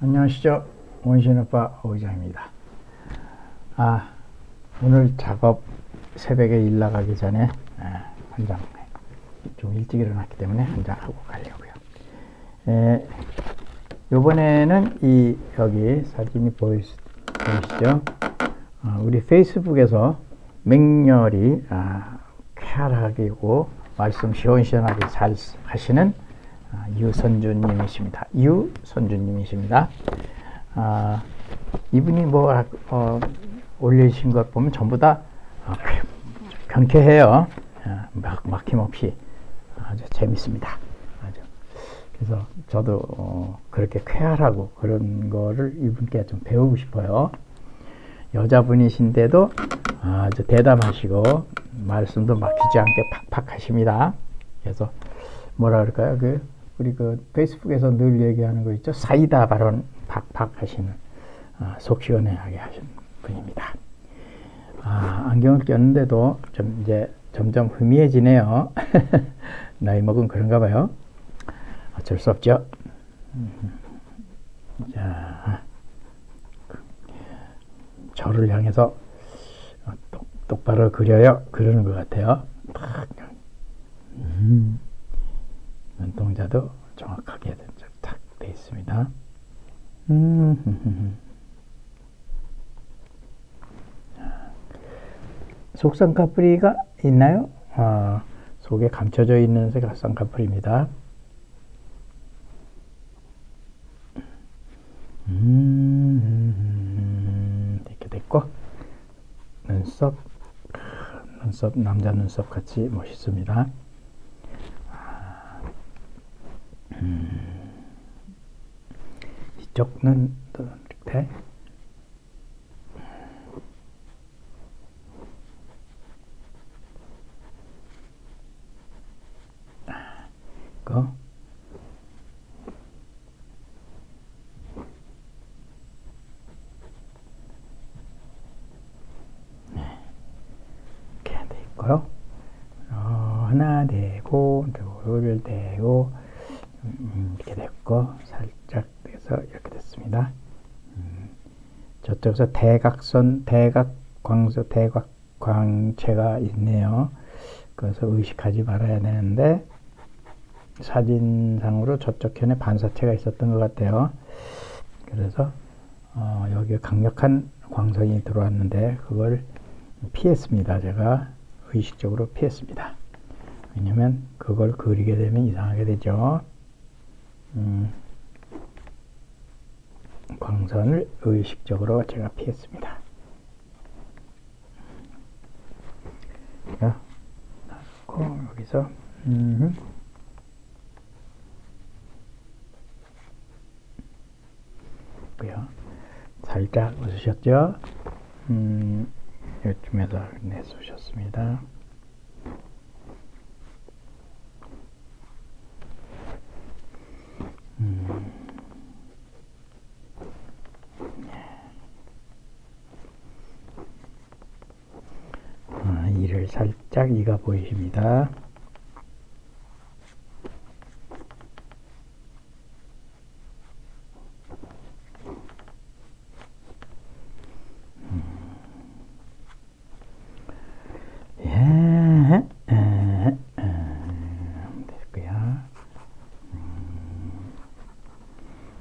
안녕하시죠. 원신오빠 오의장입니다. 아, 오늘 작업 새벽에 일 나가기 전에 아, 한장 좀 일찍 일어났기 때문에 한 장 하고 가려고요. 에, 요번에는 이 여기 사진이 보이, 보이시죠? 어, 우리 페이스북에서 맹렬히 아, 쾌활하게고 말씀 시원시원하게 잘 하시는 아, 유선주님이십니다. 유선주님이십니다. 아, 이분이 뭐 어, 올리신 것 보면 전부 다 어, 경쾌해요. 아, 막, 막힘없이 아주 재밌습니다. 아주. 그래서 저도 어, 그렇게 쾌활하고 그런 거를 이분께 좀 배우고 싶어요. 여자분이신데도 아주 대담하시고 말씀도 막히지 않게 팍팍 하십니다. 그래서 뭐라 그럴까요? 그 우리 그 페이스북에서 늘 얘기하는 거 있죠? 사이다 발언 팍팍 하시는 아, 속 시원하게 하시는 분입니다. 아, 안경을 꼈는데도 좀 이제 점점 흐미해지네요. 나이 먹은 그런가 봐요. 어쩔 수 없죠. 자, 저를 향해서 똑, 똑바로 그려요. 그러는 것 같아요. 음, 눈동자도 정확하게 딱돼 있습니다. 음, 속쌍꺼풀이가 있나요? 어, 속에 감춰져 있는 쌍꺼풀입니다. 음, 이렇게 됐고 눈썹 눈썹 남자 눈썹 같이 멋있습니다. 이쪽 눈도 이렇게 돼 있고요. 어, 하나 대고 둘 대고 음, 이렇게 됐고 살짝 돼서 이렇게 됐습니다. 음, 저쪽에서 대각선 대각 광서 대각 광채가 있네요. 그래서 의식하지 말아야 되는데 사진상으로 저쪽 편에 반사체가 있었던 것 같아요. 그래서 어, 여기 강력한 광선이 들어왔는데 그걸 피했습니다. 제가 의식적으로 피했습니다. 왜냐면 그걸 그리게 되면 이상하게 되죠. 음, 광선을 의식적으로 제가 피했습니다. 자, 여기서 음, 살짝 웃으셨죠? 음, 요쯤에서 내쏘셨습니다. 음. 아, 이를 살짝 이가 보이십니다.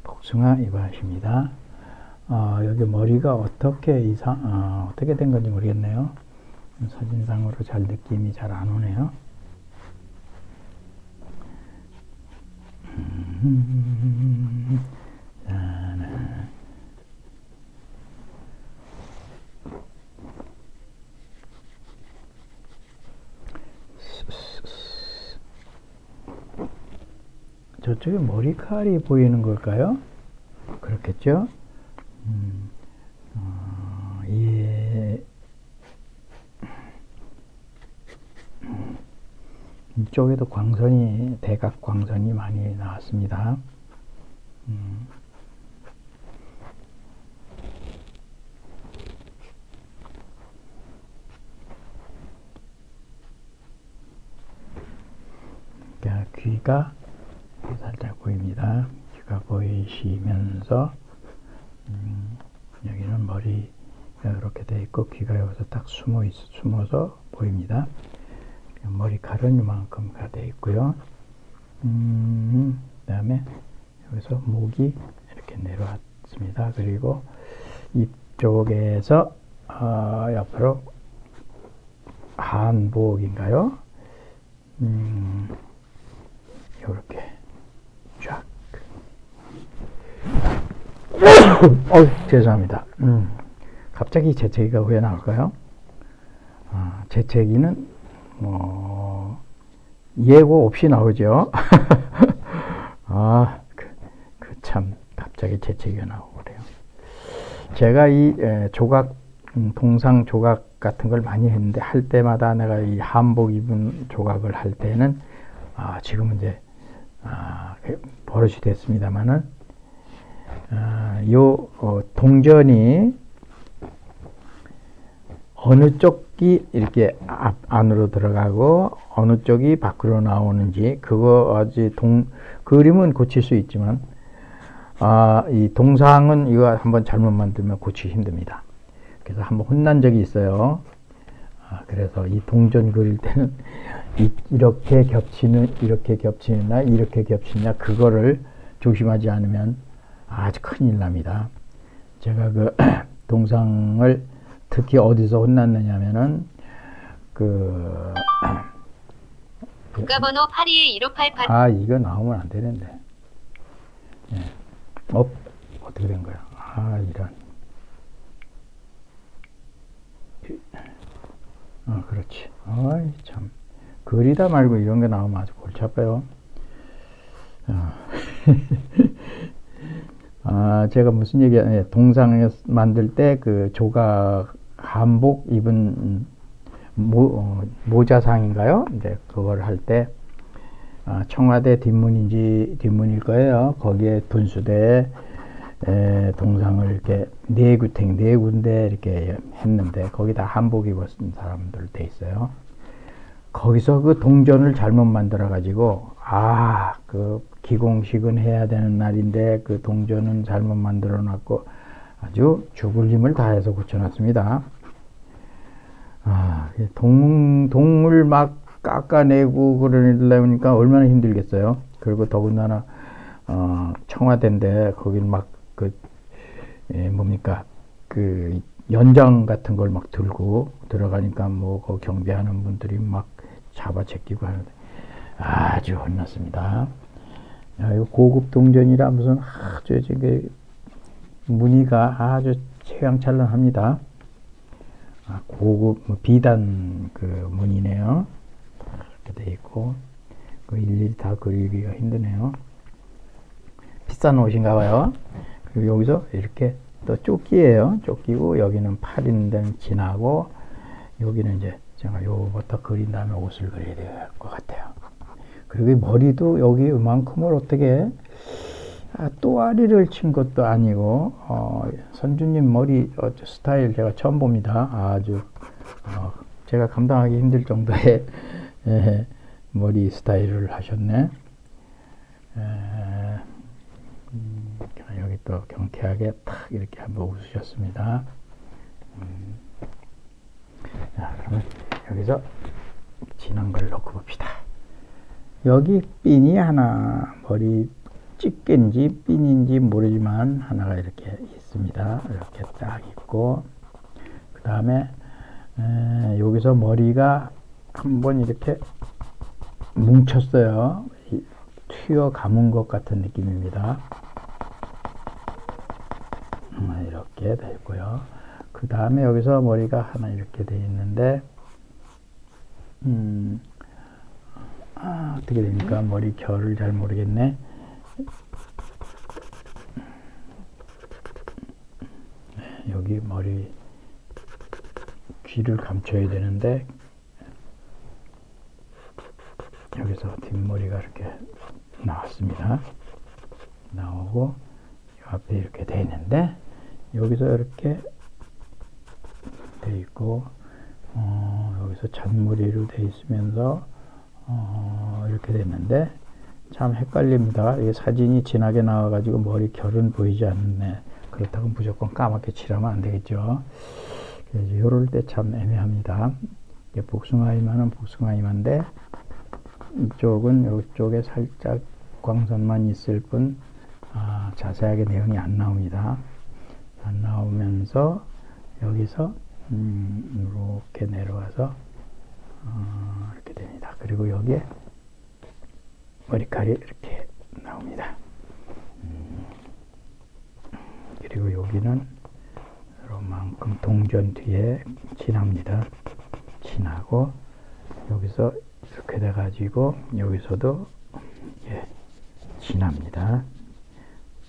복숭아 이바십니다. 어, 여기 머리가 어떻게 이상 어, 어떻게 된 건지 모르겠네요. 사진상으로 잘 느낌이 잘 안 오네요. 음, 자나. 저쪽에 머리칼이 보이는 걸까요? 그렇겠죠? 음, 어, 예. 이쪽에도 광선이, 대각 광선이 많이 나왔습니다. 음. 귀가 살짝 보입니다. 귀가 보이시면서 음, 여기는 머리가 이렇게 돼 있고 귀가 여기서 딱 숨어 있, 숨어서 보입니다. 머리칼은 이만큼 가 돼 있고요. 음, 그 다음에 여기서 목이 이렇게 내려왔습니다. 그리고 이쪽에서 어, 옆으로 한복인가요? 음, 이렇게 쫙. 어, 죄송합니다. 음, 갑자기 재채기가 왜 나올까요? 아, 재채기는 뭐 예고 없이 나오죠. 아, 그, 그 참 갑자기 재채기가 나오고 그래요. 제가 이 에, 조각 음, 동상 조각 같은 걸 많이 했는데 할 때마다 내가 이 한복 입은 조각을 할 때는 아, 지금은 이제 아, 그 버릇이 됐습니다만은 아, 요 어, 동전이 어느 쪽이 이렇게 앞 안으로 들어가고 어느 쪽이 밖으로 나오는지 그거 아직 동 그림은 고칠 수 있지만 아, 이 동상은 이거 한번 잘못 만들면 고치기 힘듭니다. 그래서 한번 혼난 적이 있어요. 아, 그래서 이 동전 그릴 때는 이, 이렇게 겹치는 이렇게 겹치느냐 이렇게 겹치느냐 그거를 조심하지 않으면 아주 큰일 납니다. 제가 그 동상을 특히 어디서 혼났느냐면은 그 국가번호 821588 아, 이거 나오면 안 되는데. 예. 어, 어떻게 된 거야? 아, 이런. 아, 그렇지. 아이, 참. 그리다 말고 이런 게 나오면 아주 골치 아파요. 아, 아, 제가 무슨 얘기, 예, 동상 만들 때 그 조각 한복 입은 모, 어, 모자상인가요? 이제 그걸 할 때, 아, 청와대 뒷문인지 뒷문일 거예요. 거기에 분수대에 에, 동상을 이렇게 네 구탱 네 군데 이렇게 했는데 거기다 한복 입었은 사람들 돼 있어요. 거기서 그 동전을 잘못 만들어 가지고 아그 기공식은 해야 되는 날인데 그 동전은 잘못 만들어 놨고 아주 죽을 힘을 다해서 고쳐놨습니다. 아, 동, 동을 막 깎아내고 그러려니까 얼마나 힘들겠어요. 그리고 더군다나, 어, 청와대인데, 거긴 막, 그, 예, 뭡니까, 그, 연장 같은 걸 막 들고 들어가니까 뭐, 그 경비하는 분들이 막 잡아 제끼고 하는데, 아주 혼났습니다. 야, 이거 고급 동전이라 무슨 아주, 저게, 무늬가 아주 최강찬란합니다. 아, 고급 뭐 비단 그 무늬네요. 이렇게 돼 있고 그 일일이 다 그리기가 힘드네요. 비싼 옷인가 봐요. 그리고 여기서 이렇게 또 조끼예요. 조끼고 여기는 팔 있는 데는 진하고 여기는 이제 제가 요거부터 그린 다음에 옷을 그려야 될 것 같아요. 그리고 이 머리도 여기 이만큼을 어떻게 아, 또아리를 친 것도 아니고 어, 선주님 머리 어, 스타일 제가 처음 봅니다. 아주 어, 제가 감당하기 힘들 정도의 예, 머리 스타일을 하셨네. 에, 음, 여기 또 경쾌하게 탁 이렇게 한번 웃으셨습니다. 음. 자, 그러면 여기서 진한 걸 넣고 봅시다. 여기 핀이 하나 머리 집게인지 핀인지 모르지만 하나가 이렇게 있습니다. 이렇게 딱 있고 그 다음에 여기서 머리가 한번 이렇게 뭉쳤어요. 이, 튀어 감은 것 같은 느낌입니다. 음, 이렇게 돼 있고요. 그 다음에 여기서 머리가 하나 이렇게 돼 있는데 음, 아, 어떻게 됩니까? 머리 결을 잘 모르겠네. 여기 머리 귀를 감춰야 되는데 여기서 뒷머리가 이렇게 나왔습니다. 나오고 앞에 이렇게 돼 있는데 여기서 이렇게 돼 있고 어, 여기서 잔머리로 돼 있으면서 어, 이렇게 됐는데 참 헷갈립니다. 이 사진이 진하게 나와가지고 머리 결은 보이지 않네. 그렇다고 무조건 까맣게 칠하면 안 되겠죠. 그래서 이럴 때 참 애매합니다. 이게 복숭아 이마는 복숭아 이마인데 이쪽은 이쪽에 살짝 광선만 있을 뿐 아, 자세하게 내용이 안 나옵니다. 안 나오면서 여기서 음, 이렇게 내려와서 어, 이렇게 됩니다. 그리고 여기에 머리칼이 이렇게 나옵니다. 음, 그리고 여기는 이만큼 동전 뒤에 진합니다. 진하고 여기서 이렇게 돼 가지고 여기서도 예, 진합니다.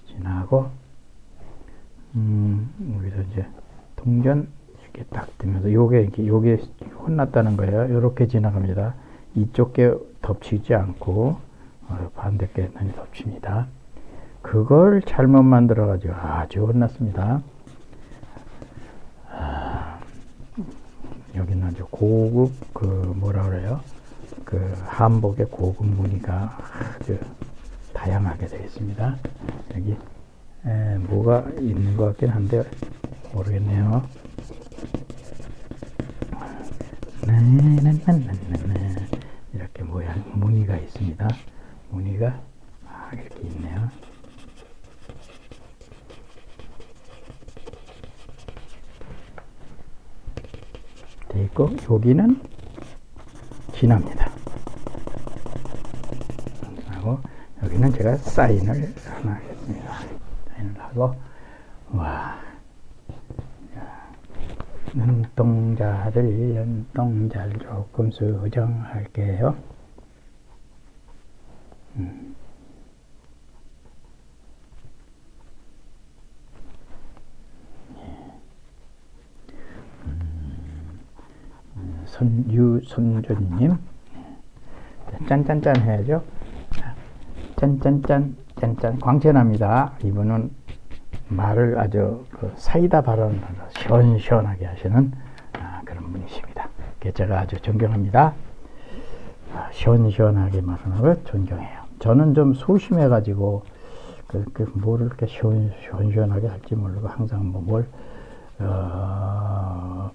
진하고 음, 여기서 이제 동전 이렇게 딱 뜨면서 요게 이렇게 요게 혼났다는 거예요. 이렇게 지나갑니다. 이쪽 게 덮치지 않고 어, 반대 게 덮칩니다. 그걸 잘못 만들어 가지고 아주 혼났습니다. 아, 여기는 아주 고급 그 뭐라 그래요? 그 한복의 고급 무늬가 아주 다양하게 되어 있습니다. 여기 에, 뭐가 있는 것 같긴 한데 모르겠네요. 나나나나나 이렇게 모양 무늬가 있습니다. 무늬가 아, 이렇게 있네요. 돼 있고 여기는 진합니다. 하고 여기는 제가 사인을 하나 하겠습니다. 사인을 하고 와 눈동자를 눈동자를 조금 수정할게요. 음. 손유 손준님 짠짠짠 해야죠. 짠짠짠 짠짠 광채납니다. 이분은 말을 아주 그 사이다 발언을 시원시원하게 하시는 아, 그런 분이십니다. 제가 아주 존경합니다. 아, 시원시원하게 말하는 존경해요. 저는 좀 소심해가지고 그, 그 뭐를 이렇게 시원, 시원 시원하게 할지 모르고 항상 뭐뭘 어,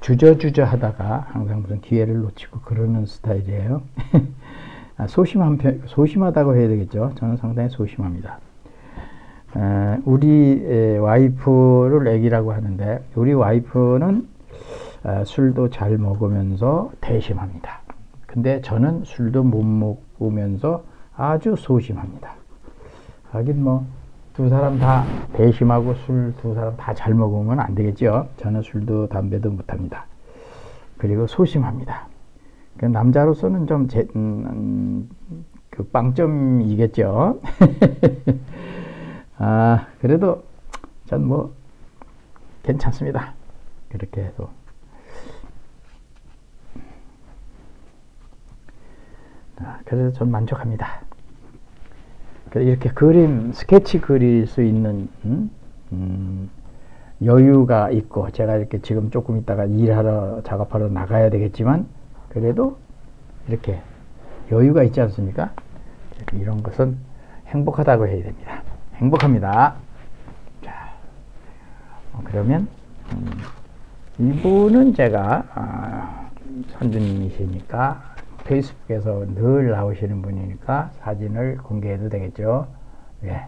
주저주저 하다가 항상 무슨 기회를 놓치고 그러는 스타일이에요. 아, 소심한 편, 소심하다고 해야 되겠죠. 저는 상당히 소심합니다. 에, 우리 에, 와이프를 애기라고 하는데 우리 와이프는 에, 술도 잘 먹으면서 대심합니다. 근데 저는 술도 못 먹으면서 아주 소심합니다. 하긴 뭐 두 사람 다 대심하고 술 두 사람 다 잘 먹으면 안 되겠죠. 저는 술도 담배도 못 합니다. 그리고 소심합니다. 그 남자로서는 좀 제, 음, 그 빵점이겠죠. 아, 그래도 전 뭐 괜찮습니다. 그렇게 해도. 아, 그래서 전 만족합니다. 이렇게 그림, 스케치 그릴 수 있는, 음? 음, 여유가 있고, 제가 이렇게 지금 조금 있다가 일하러, 작업하러 나가야 되겠지만, 그래도 이렇게 여유가 있지 않습니까? 이런 것은 행복하다고 해야 됩니다. 행복합니다. 자, 어, 그러면, 음, 이분은 제가, 아, 선주님이시니까, 페이스북에서 늘 나오시는 분이니까 사진을 공개해도 되겠죠. 예.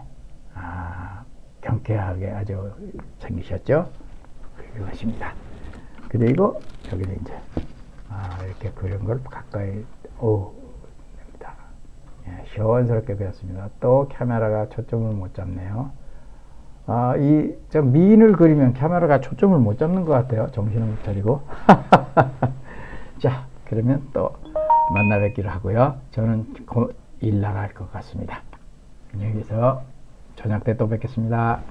아, 경쾌하게 아주 생기셨죠? 훌륭하십니다. 그리고 여기는 이제, 아, 이렇게 그런 걸 가까이, 오. 예, 시원스럽게 배웠습니다. 또 카메라가 초점을 못 잡네요. 아, 이, 저 미인을 그리면 카메라가 초점을 못 잡는 것 같아요. 정신을 못 차리고. 자, 그러면 또 만나 뵙기로 하고요. 저는 일 나갈 것 같습니다. 계세요. 저녁 때 또 뵙겠습니다.